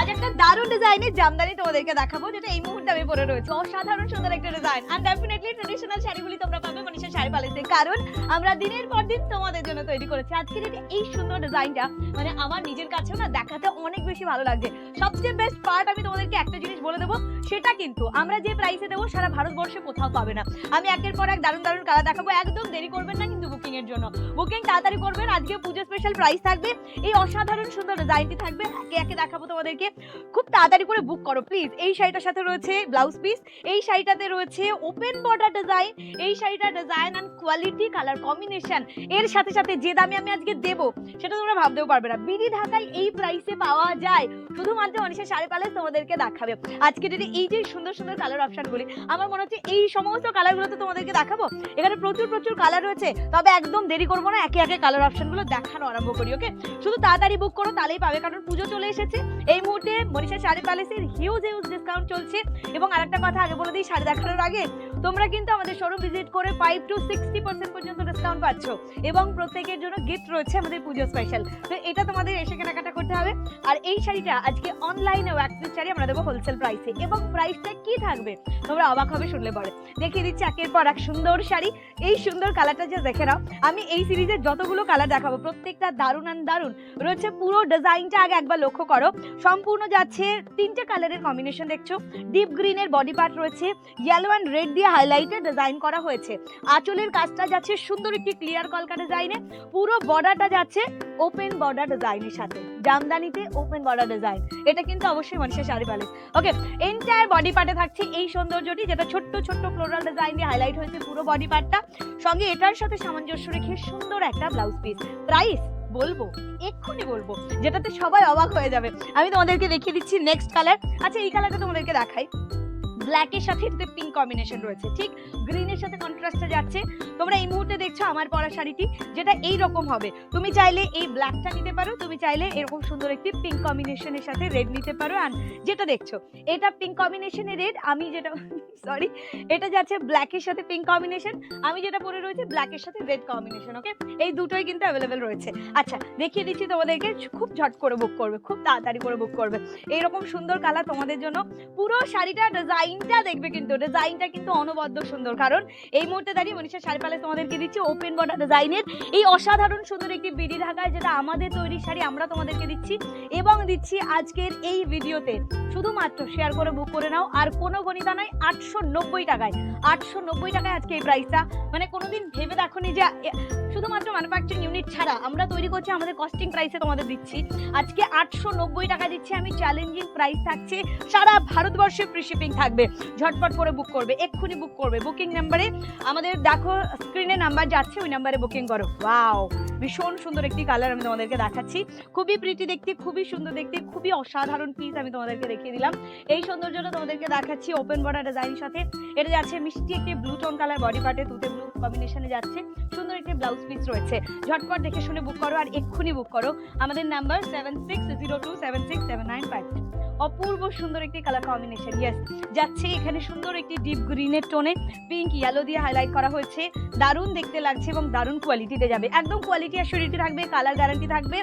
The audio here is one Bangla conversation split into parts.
আজ একটা দারুণ ডিজাইনের জামদানি তোমাদেরকে দেখাবো, যেটা এই মুহূর্তে আমি পরে রয়েছে। অসাধারণ, সুন্দর একটা ডিজাইন আর ডেফিনেটলি ট্রেডিশনাল শাড়িগুলি তোমরা পাবে মনীষা শাড়ি পালিতে কারণ আমরা দিনের পর দিন তোমাদের জন্য তৈরি করেছি। আজকের এই- সুন্দর ডিজাইনটা মানে আমার নিজের কাছেও না দেখাতে অনেক বেশি ভালো লাগছে। সবচেয়ে বেস্ট পার্ট আমি তোমাদেরকে একটা জিনিস বলে দেবো, সেটা কিন্তু আমরা যে প্রাইসে দেবো, সারা ভারতবর্ষে কোথাও পাবে না। আমি একের পর এক দারুণ দারুণ কালার দেখাবো। একদম দেরি করবেন না কিন্তু বুকিং এর জন্য। বুকিং তাড়াতাড়ি করবেন, আজকে পুজো স্পেশাল প্রাইস থাকবে। এই অসাধারণ, সুন্দর ডিজাইনটি থাকবে। একে একে দেখাবো তোমাদেরকে। খুব তাড়াতাড়ি করে বুক করো প্লিজ এই শাড়িটার সাথে রয়েছে ব্লাউজ পিস এই শাড়িটাতে রয়েছে ওপেন বর্ডার ডিজাইন এই শাড়িটার design and quality colour combination এর সাথে সাথে যে দামে আমি আজকে দেবো, সেটা তোমরা ভাবতেও পারবে না। বিডি ঢাকায় এই প্রাইসে পাওয়া যায়। শুধুমাত্র অনিশা শাড়ি প্যালেস তোমাদেরকে দেখাবে। আজকে যদি এই যে সুন্দর সুন্দর কালার অপশনগুলি আমার মনে হচ্ছে এই সমস্ত কালারগুলো তো তোমাদেরকে দেখাবো। এখানে প্রচুর প্রচুর কালার রয়েছে। তবে একদম দেরি করব না, একে একে কালার অপশনগুলো দেখানো আরম্ভ করি ওকে শুধু তাড়াতাড়ি বুক করো, তাহলেই পাবে, কারণ পুজো চলে এসেছে। এই মুহূর্তে মনীষা শাড়ি প্যালেসের হিউজ হিউজ ডিসকাউন্ট চলছে। এবং আরেকটা কথা আগে বলে দিই, শাড়ি দেখানোর আগে তোমরা কিন্তু আমাদের শোরুম ভিজিট করে ফাইভ টু সিক্সটি পার্সেন্ট পর্যন্ত ডিসকাউন্ট পাচ্ছ। এবং প্রত্যেকের জন্য গিফট রয়েছে আমাদের পুজো স্পেশাল তো এটা তোমাদের এসে কেনাকাটা করতে হবে। আর এই শাড়িটা আজকে অনলাইনে ওয়াক্সিস শাড়ি আমরা দেবো হোলসেল প্রাইসে এবং প্রাইসটা কি থাকবে? তোমরা অবাক হবে শুনলে পরে। দেখিয়ে দিচ্ছি একের পর এক সুন্দর শাড়ি। এই সুন্দর কালারটা যে দেখে নাও। আমি এই সিরিজের যতগুলো কালার দেখাবো, প্রত্যেকটা দারুণ আর দারুণ। রয়েছে পুরো ডিজাইনটা আগে একবার লক্ষ্য করো। সম্পূর্ণ যাচ্ছে তিনটে কালারের কম্বিনেশন দেখছ। ডিপ গ্রিনের বডি পার্ট রয়েছে। ইয়েলো অ্যান্ড রেড দিয়ে হাইলাইটে ডিজাইন করা হয়েছে। আঁচলের কাজটা যাচ্ছে সুন্দর একটি ক্লিয়ার কলকা ডিজাইনে পুরো বর্ডারটা যাচ্ছে ওপেন বর্ডার ডিজাইনের সাথে। জামদানিতে ওপেন বর্ডার ডিজাইন এটা কিন্তু অবশ্যই মানুষের sari palace okay entire body পার্টে থাকছে এই সৌন্দর্যটি, যেটা ছোট্ট ছোট্ট ফ্লোরাল ডিজাইন দিয়ে হাইলাইট হয়েছে পুরো বডি পার্টটা সঙ্গে এটার সাথে সামঞ্জস্য রেখে সুন্দর একটা ব্লাউজ পিস প্রাইস বলব, এক্ষুনি বলব, যেটাতে সবাই অবাক হয়ে যাবে। আমি তোমাদেরকে দেখিয়ে দিচ্ছি নেক্সট কালার আচ্ছা এই কালারটা তোমাদেরকে দেখাই। ব্ল্যাকের সাথে এটাতে পিঙ্ক কম্বিনেশন রয়েছে। ঠিক গ্রিনের সাথে কন্ট্রাস্টে যাচ্ছে। তোমরা এই মুহূর্তে দেখছ আমার পরা শাড়িটি, যেটা এই রকম হবে। তুমি চাইলে এই ব্ল্যাকটা নিতে পারো, তুমি চাইলে এরকম সুন্দর একটি পিঙ্ক কম্বিনেশনের সাথে রেড নিতে পারো। আর যেটা দেখছ, এটা পিঙ্ক কম্বিনেশনে রেড আমি যেটা সরি এটা যাচ্ছে ব্ল্যাকের সাথে পিঙ্ক কম্বিনেশন আমি যেটা পরে রয়েছে ব্ল্যাকের সাথে রেড কম্বিনেশন ওকে এই দুটোই কিন্তু অ্যাভেলেবেল রয়েছে। আচ্ছা দেখিয়ে দিচ্ছি তোমাদেরকে, খুব ঝট করে বুক করবে, খুব তাড়াতাড়ি করে বুক করবে। এইরকম সুন্দর কালার তোমাদের জন্য পুরো শাড়িটা ডিজাইনটা দেখবে কিন্তু ডিজাইনটা কিন্তু অনবদ্য সুন্দর। কারণ এই মুহূর্তে দাঁড়িয়ে মনীষা শাড়ি প্যালেস তোমাদেরকে দিচ্ছি ওপেন বর্ডার ডিজাইনের এই অসাধারণ সুন্দর একটি বিডি ঢাকায় যেটা আমাদের তৈরি শাড়ি আমরা তোমাদেরকে দিচ্ছি এবং দিচ্ছি আজকের এই ভিডিওতে শুধুমাত্র শেয়ার করে বুক করে নাও, আর কোনো গণিতা নয় আটশো নব্বই টাকায়, আটশো নব্বই টাকায় আজকে এই প্রাইসটা মানে কোনোদিন ভেবে দেখোনি যে শুধুমাত্র ম্যানুফ্যাকচারিং ইউনিট ছাড়া আমরা তৈরি করছি, আমাদের কস্টিং প্রাইসে তোমাদের দিচ্ছি। আজকে আটশো নব্বই টাকা দিচ্ছি আমি চ্যালেঞ্জিং প্রাইস থাকছে, সারা ভারতবর্ষে ফ্রি শিপিং থাকবে। ঝটপট করে বুক করবে, এক্ষুনি বুক করবে। বুকিং নাম্বারে আমাদের দেখো স্ক্রিনে নাম্বার যাচ্ছে, ওই নাম্বারে বুকিং করো। ওয়াও ভীষণ সুন্দর একটি কালার আমি তোমাদেরকে দেখাচ্ছি। খুবই প্রীতি দেখতে, খুবই সুন্দর দেখতে, খুবই অসাধারণ পিস আমি তোমাদেরকে দেখিয়ে দিলাম। এই সৌন্দর্যটা তোমাদেরকে দেখাচ্ছি ওপেন বর্ডার ডিজাইনের সাথে। এটা যাচ্ছে মিষ্টি একটি ব্লু টোন কালার বডি পার্টে তুতে ব্লু কম্বিনেশনে যাচ্ছে। সুন্দর একটি ব্লাউজ পিস রয়েছে। ঝটপট দেখে শুনে বুক করো আর এক্ষুনি বুক করো। আমাদের number seven six zero two seven six seven nine five অপূর্ব সুন্দর একটি কালার কম্বিনেশন ইয়েস যাচ্ছে এখানে সুন্দর একটি ডিপ গ্রিনের টোনে পিঙ্ক ইয়েলো দিয়ে হাইলাইট করা হয়েছে। দারুণ দেখতে লাগছে এবং দারুণ কোয়ালিটিতে যাবে। একদম কোয়ালিটি অ্যাসিউরিটি থাকবে কালার গ্যারান্টি থাকবে,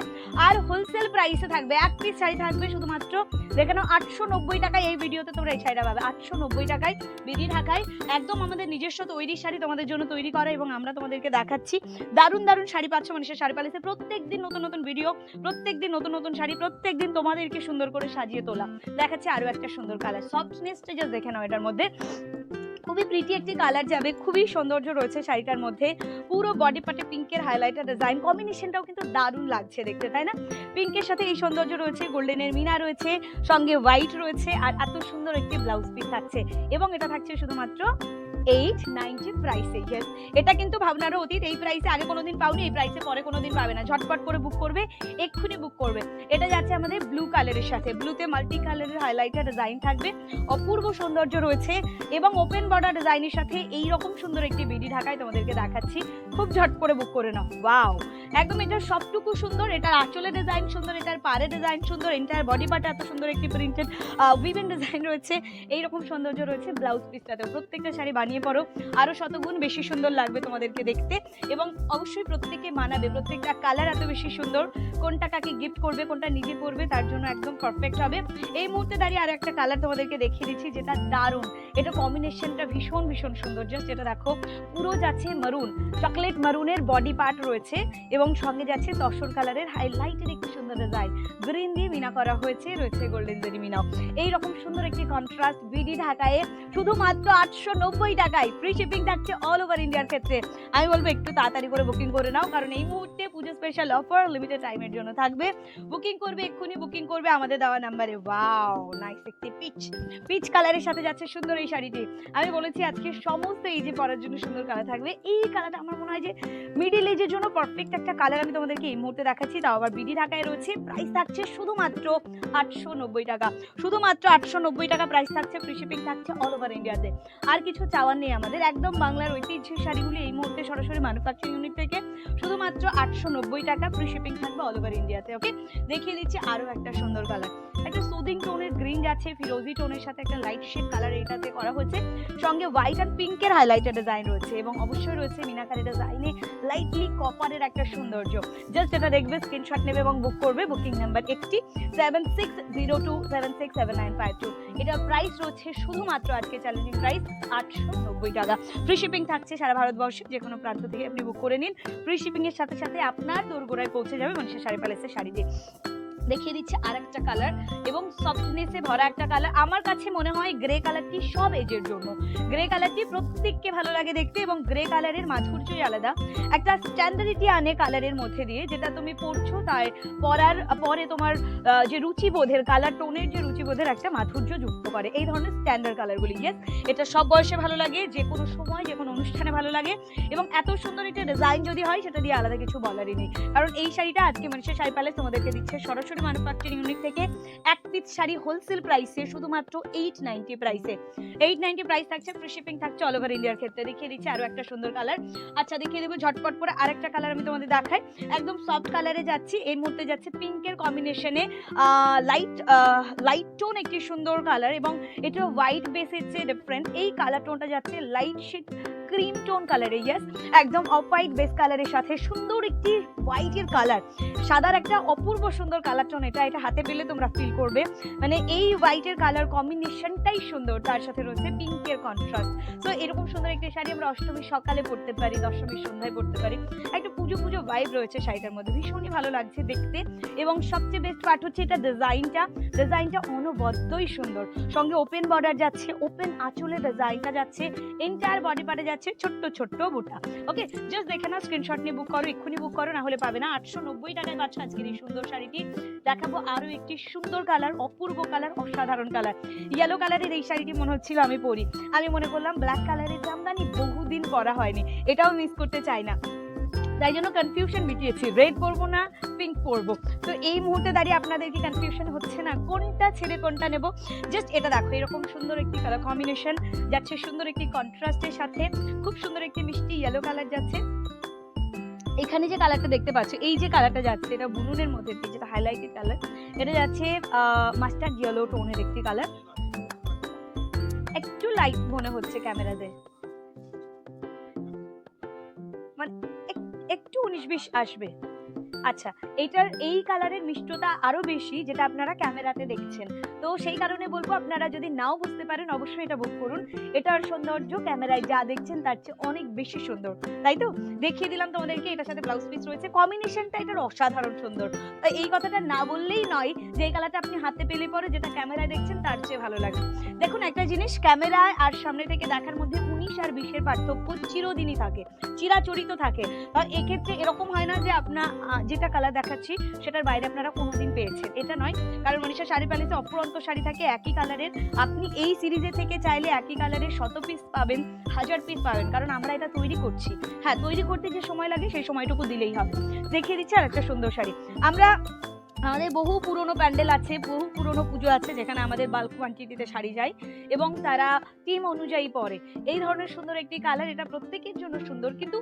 আর হোলসেল প্রাইসে থাকবে। এক পিস শাড়ি থাকবে শুধুমাত্র দেখে নাও আটশো নব্বই টাকায় এই ভিডিওতে তোমরা এই শাড়িটা পাবে। আটশো নব্বই টাকায় বিধি ঢাকায় একদম আমাদের নিজস্ব তৈরি শাড়ি তোমাদের জন্য তৈরি করা এবং আমরা তোমাদেরকে দেখাচ্ছি। দারুণ দারুণ শাড়ি পাচ্ছ মানুষের শাড়ি পালিশে প্রত্যেক দিন নতুন নতুন ভিডিও প্রত্যেক দিন নতুন নতুন শাড়ি প্রত্যেক দিন তোমাদেরকে সুন্দর করে সাজিয়ে তোলা। দেখাচ্ছি আরও একটা সুন্দর কালার সফটনেসটা জাস্ট দেখে নাও এটার মধ্যে। খুবই প্রিটি একটি কালার যাবে, খুবই সৌন্দর্য রয়েছে শাড়িটার মধ্যে। পুরো বডি পার্টে পিঙ্কের হাইলাইটার ডিজাইন কম্বিনেশনটাও কিন্তু দারুণ লাগছে দেখতে, তাই না? পিঙ্কের সাথে এই সৌন্দর্য রয়েছে গোল্ডেনের মিনা রয়েছে, সঙ্গে হোয়াইট রয়েছে, আর এত সুন্দর একটি ব্লাউজ পিস থাকছে। এবং এটা থাকছে শুধুমাত্র এইট নাইনটি প্রাইসে ইয়েস এটা কিন্তু ভাবনারও অতীত, এই প্রাইসে আগে কোনোদিন পাওনি, এই প্রাইসে পরে কোনোদিন পাবে না। ঝটপট করে বুক করবে, এক্ষুনি বুক করবে। এটা যাচ্ছে আমাদের ব্লু কালারের সাথে। ব্লুতে মাল্টি কালারের হাইলাইটার ডিজাইন থাকবে, অপূর্ব সৌন্দর্য রয়েছে এবং ওপেন বর্ডার ডিজাইনের সাথে এই রকম সুন্দর একটি বিডি ঢাকায় তোমাদেরকে দেখাচ্ছি। খুব ঝট করে বুক করে নাও। ওয়াও একদম এটার সবটুকু সুন্দর এটার আঁচলের ডিজাইন সুন্দর, এটার পাড়ের ডিজাইন সুন্দর এন্টায়ার বডি পার্টে এত সুন্দর একটি প্রিন্টেড উইভেন ডিজাইন রয়েছে। এইরকম সৌন্দর্য রয়েছে ব্লাউজ পিসটাতেও প্রত্যেকটা শাড়ি বানিয়ে নিয়ে পড়ো। আরও শতগুণ বেশি সুন্দর লাগবে তোমাদেরকে দেখতে। এবং অবশ্যই প্রত্যেকে মানাবে। প্রত্যেকটা কালার এত বেশি সুন্দর। কোনটা কাকে গিফট করবে, কোনটা নিজে পরবে, তার জন্য একদম পারফেক্ট হবে। এই মুহূর্তে দাঁড়িয়ে আর একটা কালার তোমাদেরকে দেখিয়ে দিচ্ছি, যেটা দারুণ। এটা কম্বিনেশনটা ভীষণ ভীষণ সুন্দর। জাস্ট যেটা দেখো। পুরো যাচ্ছে মারুন চকলেট মারুনের বডি পার্ট রয়েছে এবং সঙ্গে যাচ্ছে তসর কালারের হাইলাইটের একটি সুন্দর ডিজাইন গ্রিন দিয়ে মিনা করা হয়েছে, রয়েছে গোল্ডেন জেরি মিনাও এই রকম সুন্দর একটি কন্ট্রাস্ট বিডি ঢাকায়। শুধুমাত্র আটশো নব্বই টাকায় ফ্রি শিপিং থাকছে অল ওভার ইন্ডিয়ার ক্ষেত্রে। আমি বলব একটু তাড়াতাড়ি করে বুকিং করে নাও, কারণ এই মুহূর্তে পুজো স্পেশাল অফার লিমিটেড টাইমের জন্য থাকবে। বুকিং করবে, এক্ষুনি বুকিং করবে আমাদের দেওয়া নাম্বারে ওয়াও নাইস একটি পিচ পিচ কালারের সাথে যাচ্ছে সুন্দর এই শাড়িটি। আমি বলেছি আজকে সমস্ত এই যে পরার জন্য সুন্দর কালার থাকবে। এই কালারটা আমার মনে হয় যে মিডিল এজের জন্য পারফেক্ট একটা কালার আমি তোমাদেরকে এই মুহূর্তে দেখাচ্ছি। তাও আবার বিডি ঢাকায় রয়েছে। প্রাইস থাকছে শুধুমাত্র আটশো নব্বই টাকা। শুধুমাত্র আটশো নব্বই টাকা প্রাইস থাকছে। ফ্রি শিপিং থাকছে অল ওভার ইন্ডিয়াতে আর কিছু চাওয়ার নেই আমাদের। একদম বাংলার ঐতিহ্যের শাড়িগুলি এই মুহূর্তে সরাসরি ম্যানুফ্যাকচারিং ইউনিট থেকে শুধুমাত্র আটশো নব্বই টাকা ফ্রি শিপিং থাকবে অল ওভার ইন্ডিয়াতে ওকে দেখিয়ে দিচ্ছি আরও একটা সুন্দর কালার একটা সুদিং টোনের গ্রিন যাচ্ছে ফিরোজি টোনের সাথে একটা লাইট শেড কালার এটাতে করা হয়েছে। সঙ্গে হোয়াইট আর পিঙ্কের হাইলাইটের ডিজাইন রয়েছে এবং অবশ্যই রয়েছে মিনাকারি ডিজাইনে লাইটলি কপারের একটা সৌন্দর্য। জাস্ট এটা দেখবে স্ক্রিনশট নেবে এবং বুক করবে। বুকিং নাম্বার একটি seven six zero two seven six seven nine five two এটার প্রাইস রয়েছে শুধুমাত্র আজকে চ্যালেঞ্জিং প্রাইস আটশো নব্বই টাকা। ফ্রি শিপিং থাকছে সারা ভারতবর্ষে, যে কোনো প্রান্ত থেকে আপনি বুক করে নিন। ফ্রি শিপিংয়ের সাথে সাথে আপনার দোরগোড়ায় পৌঁছে যাবে মানুষের শাড়ি প্যালেসের শাড়ি দিয়ে দেখিয়ে দিচ্ছে আর একটা কালার এবং সফটনেসে ভরা একটা কালার আমার কাছে মনে হয় গ্রে কালারটি সব এজের জন্য। গ্রে কালারটি প্রত্যেককে ভালো লাগে দেখতে এবং গ্রে কালারের মাধুর্যই আলাদা। একটা স্ট্যান্ডার্ডিটি আনে কালারের মধ্যে দিয়ে, যেটা তুমি পড়ছো তাই পরার পরে তোমার যে রুচিবোধের কালার টোনের যে রুচিবোধের একটা মাধুর্য যুক্ত করে। এই ধরনের স্ট্যান্ডার্ড কালারগুলি ইয়েস এটা সব বয়সে ভালো লাগে, যে কোনো সময়, যে কোনো অনুষ্ঠানে ভালো লাগে এবং এত সুন্দর একটা ডিজাইন যদি হয়, সেটা দিয়ে আলাদা কিছু বলারই নেই। কারণ এই শাড়িটা আজকে মানুষের শাড়ি প্যালেস তোমাদেরকে দিচ্ছে সরাসরি ম্যানুফ্যাকচারিং ইউনিট থেকে এক পিস শাড়ি হোলসেল প্রাইসে শুধুমাত্র এইট নাইনটি প্রাইসে এইট নাইনটি প্রাইস থাকছে ফ্রি শিপিং থাকছে অল ওভার ইন্ডিয়ার ক্ষেত্রে। দেখিয়ে দিচ্ছি আরও একটা সুন্দর কালার আচ্ছা দেখিয়ে দেবো ঝটপট করে আরেকটা কালার আমি তোমাদের দেখাই। একদম সফট কালারে যাচ্ছি। এই মুহূর্তে যাচ্ছে পিঙ্কের কম্বিনেশনে লাইট লাইট টোন একটি সুন্দর কালার এবং এটা হোয়াইট বেসের যে ডিফারেন্ট এই কালার টোনটা যাচ্ছে লাইট শেড ক্রিম টোন কালারে ইয়েস একদম অফ হোয়াইট বেস কালারের সাথে সুন্দর একটি হোয়াইটের কালার সাদার একটা অপূর্ব সুন্দর কালার টোন এটা এটা হাতে পেলে তোমরা ফিল করবে। মানে এই হোয়াইটের কালার কম্বিনেশনটাই সুন্দর, তার সাথে রয়েছে পিঙ্কের কন্ট্রাস্ট তো এরকম সুন্দর একটি শাড়ি আমরা অষ্টমীর সকালে পরতে পারি, দশমীর সন্ধ্যায় পরতে পারি। একটা পুজো পুজো ভাইব রয়েছে শাড়িটার মধ্যে, ভীষণই ভালো লাগছে দেখতে। এবং সবচেয়ে বেস্ট পার্ট হচ্ছে এটা ডিজাইনটা ডিজাইনটা অনবদ্যই সুন্দর। সঙ্গে ওপেন বর্ডার যাচ্ছে ওপেন আঁচলের ডিজাইনটা যাচ্ছে এন্টায়ার বডি পার্টে যাচ্ছে। ছোট্ট ছোট্ট বুটা ওকে জাস্ট দেখে না স্ক্রিনশট নিয়ে বুক করো, এক্ষুনি বুক করো না হলে পাবে না। আটশো নব্বই টাকায় পাচ্ছ আজকের এই সুন্দর শাড়িটি। দেখাবো আরও একটি সুন্দর কালার অপূর্ব কালার অসাধারণ কালার ইয়েলো কালারের এই শাড়িটি মনে হচ্ছিল আমি পরি। আমি মনে করলাম ব্ল্যাক কালারের জামদানি বহুদিন পরা হয়নি। এটাও মিস করতে চাই না। তাই জন্য কনফিউশন মিটিয়েছি। রেড পরবো না পিঙ্ক পরবো। তো এই মুহূর্তে দাঁড়িয়ে আপনাদের কি কনফিউশন হচ্ছে না? কোনটা ছেড়ে কোনটা নেব? জাস্ট এটা দেখো, এরকম সুন্দর একটি কালার কম্বিনেশন যাচ্ছে, সুন্দর একটি কন্ট্রাস্টের সাথে, খুব সুন্দর একটি মিষ্টি ইয়েলো কালার যাচ্ছে। এখানে যে কালারটা দেখতে পাচ্ছ, এই যে কালারটা যাচ্ছে, এটা বুনুনের মধ্যে যেটা হাইলাইটেড কালার এটা যাচ্ছে মাস্টার্ড ইয়েলো টোনের একটি কালার একটু লাইট মনে হচ্ছে ক্যামেরাতে মানে একটু উনিশ বিশ আসবে। আচ্ছা এইটার, এই কালারের মিষ্টতা আরও বেশি যেটা আপনারা ক্যামেরাতে দেখছেন। তো সেই কারণে বলব, আপনারা যদি নাও বুঝতে পারেন, অবশ্যই এটা বুক করুন। এটার সৌন্দর্য ক্যামেরায় যা দেখছেন, তার চেয়ে অনেক বেশি সুন্দর। তাই তো? দেখিয়ে দিলাম তোমাদেরকে, এটার সাথে ব্লাউজ পিস রয়েছে। কম্বিনেশনটা এটার অসাধারণ সুন্দর। এই কথাটা না বললেই নয়, যে কালারটা আপনি হাতে পেলে পরে যেটা ক্যামেরায় দেখছেন, তার চেয়ে ভালো লাগে। দেখুন, একটা জিনিস ক্যামেরায় আর সামনে থেকে দেখার মধ্যে উনিশ আর বিশের পার্থক্য চিরদিনই থাকে, চিরাচরিত থাকে। এক্ষেত্রে এরকম হয় না যে আপনার যেটা কালার দেখাচ্ছি, সেটার বাইরে আপনারা কোনোদিন পেয়েছেন। এটা নয়, কারণ মনীষা শাড়ি প্যালেসে অপরন্ত শাড়ি থাকে একই কালারের আপনি এই সিরিজে থেকে চাইলে একই কালারের শত পিস পাবেন, হাজার পিস পাবেন, কারণ আমরা এটা তৈরি করছি। হ্যাঁ তৈরি করতে যে সময় লাগে, সেই সময়টুকু দিলেই হবে। দেখিয়ে দিচ্ছি আর একটা সুন্দর শাড়ি। আমরা আমাদের বহু পুরনো প্যান্ডেল আছে, বহু পুরনো পুজো আছে যেখানে আমাদের বাল্ক কোয়ান্টিটিতে শাড়ি যায় এবং তারা টিম অনুযায়ী পরে। এই ধরনের সুন্দর একটি কালার এটা প্রত্যেকের জন্য সুন্দর, কিন্তু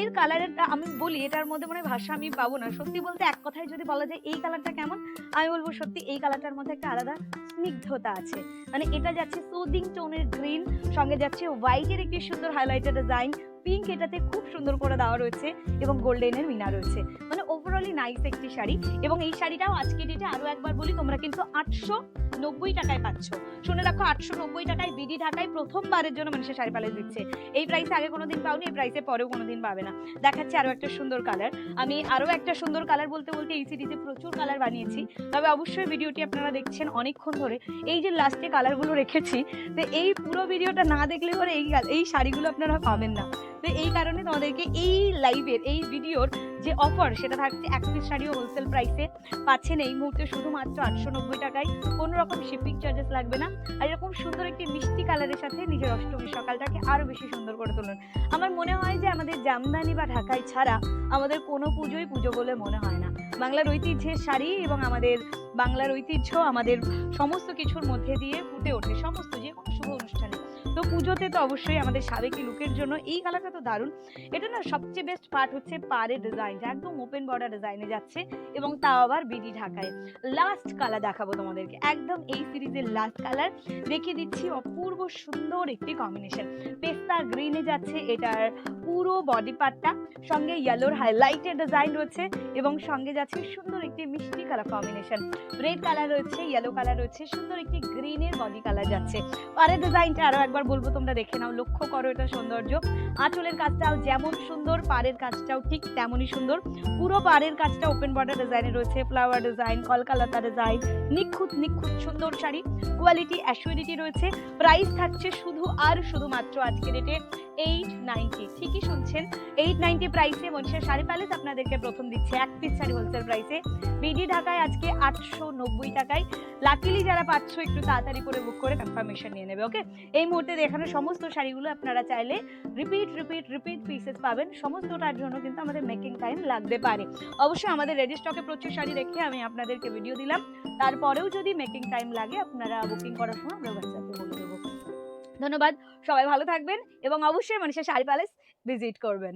এর কালারটা আমি বলি, এটার মধ্যে মানে ভাষা আমি পাবো না। সত্যি বলতে এক কথায় যদি বলা যায় এই কালারটা কেমন, আমি বলব সত্যি এই কালারটার মধ্যে একটা আলাদা স্নিগ্ধতা আছে। মানে এটা যাচ্ছে সুদিং টোনের গ্রিন সঙ্গে যাচ্ছে হোয়াইটের একটি সুন্দর হাইলাইটেড ডিজাইন পিঙ্ক এটাতে খুব সুন্দর করে দেওয়া রয়েছে এবং গোল্ডেনের মিনা রয়েছে। মানে ওভারঅলি নাইস একটি শাড়ি এবং এই শাড়িটাও আজকে ডেটে আরও একবার বলি, তোমরা কিন্তু আটশো নব্বই টাকায় পাচ্ছ। শুনে রাখো, আটশো নব্বই টাকায় বিডি ঢাকায় প্রথমবারের জন্য মানুষের শাড়ি পালে দিচ্ছে। এই প্রাইসে আগে কোনোদিন পাওনি, এই প্রাইসে পরেও কোনোদিন পাবে না। দেখাচ্ছে আরও একটা সুন্দর কালার আমি আরও একটা সুন্দর কালার বলতে বলতে এই সিরিজে প্রচুর কালার বানিয়েছি। তবে অবশ্যই ভিডিওটি আপনারা দেখছেন অনেকক্ষণ ধরে। এই যে লাস্টে কালারগুলো রেখেছি, তো এই পুরো ভিডিওটা না দেখলে পরে এই এই শাড়িগুলো আপনারা পাবেন না। তো এই কারণে তোমাদেরকে এই লাইভের এই ভিডিওর যে অফার সেটা থাকছে এক পিস শাড়িও হোলসেল প্রাইসে পাচ্ছেন এই মুহূর্তে শুধুমাত্র আটশো নব্বই টাকায়। কোনো রকম শিপিং চার্জেস লাগবে না। আর এরকম সুন্দর একটি মিষ্টি কালারের সাথে নিজের অষ্টমী সকালটাকে আরও বেশি সুন্দর করে তুলুন। আমার মনে হয় যে আমাদের জামদানি বা ঢাকায় ছাড়া আমাদের কোনো পুজোই পুজো বলে মনে হয় না। বাংলার ঐতিহ্যের শাড়ি এবং আমাদের বাংলার ঐতিহ্য আমাদের সমস্ত কিছুর মধ্যে দিয়ে ফুটে ওঠে। সমস্ত যে কোনো শুভ অনুষ্ঠানে। তো পুজোতে তো অবশ্যই আমাদের সাবেকি লুকের জন্য এই কালারটা তো দারুণ। এটা না সবচেয়ে বেস্ট পার্ট হচ্ছে পাড়ের ডিজাইন একদম ওপেন বর্ডার ডিজাইনে যাচ্ছে এবং তাও আবার বিডি ঢাকায়। লাস্ট কালার দেখাবো তোমাদেরকে, একদম এই সিরিজের লাস্ট কালার রেখে দিচ্ছি অপূর্ব সুন্দর একটি কম্বিনেশন পেস্তা গ্রিনে যাচ্ছে, এটার পুরো বডি পার্টটা সঙ্গে ইয়েলোর হাইলাইটেড ডিজাইন রয়েছে এবং সঙ্গে যাচ্ছে সুন্দর একটি মিষ্টি কালার কম্বিনেশন রেড কালার রয়েছে ইয়েলো কালার রয়েছে, সুন্দর একটি গ্রিনের বডি কালার যাচ্ছে। পাড়ের ডিজাইনটা আরও একবার বলব, তোমরা দেখে নাও, লক্ষ্য করো এটা সৌন্দর্য। আঁচলের কাজটাও যেমন সুন্দর, পাড়ের কাজটাও ঠিক তেমনই সুন্দর। পুরো পাড়ের কাজটা ওপেন বর্ডার ডিজাইনে রয়েছে ফ্লাওয়ার ডিজাইন কলকালাতা ডিজাইন নিখুঁত নিখুঁত সুন্দর শাড়ি। কোয়ালিটি অ্যাসুরিটি রয়েছে প্রাইস থাকছে শুধু আর শুধুমাত্র আজকে ডেটে এইট নাইনটি ঠিকই শুনছেন এইট নাইনটি প্রাইসে মনীষা শাড়ি প্যালেস আপনাদেরকে প্রথম দিচ্ছে, এক পিস শাড়ি হোলসেল প্রাইসে বিডি ঢাকায় আজকে আটশো নব্বই টাকায়। লাকিলি যারা পাচ্ছ, একটু তাড়াতাড়ি করে বুক করে কনফার্মেশন নিয়ে নেবে ওকে এই মুহূর্তে দেখানো সমস্ত শাড়িগুলো আপনারা চাইলে রিপিট রিপিট রিপিট পিসেস পাবেন। সমস্তটার জন্য কিন্তু আমাদের মেকিং টাইম লাগতে পারে। অবশ্যই আমাদের রেডি স্টকে প্রচুর শাড়ি রেখে আমি আপনাদেরকে ভিডিও দিলাম। তারপরেও যদি মেকিং টাইম লাগে, আপনারা বুকিং করার সময় আমরা হোয়াটসঅ্যাপে বলে দেবো। ধন্যবাদ। সবাই ভালো থাকবেন এবং অবশ্যই মানুষের শাড়ি প্যালেস ভিজিট করবেন।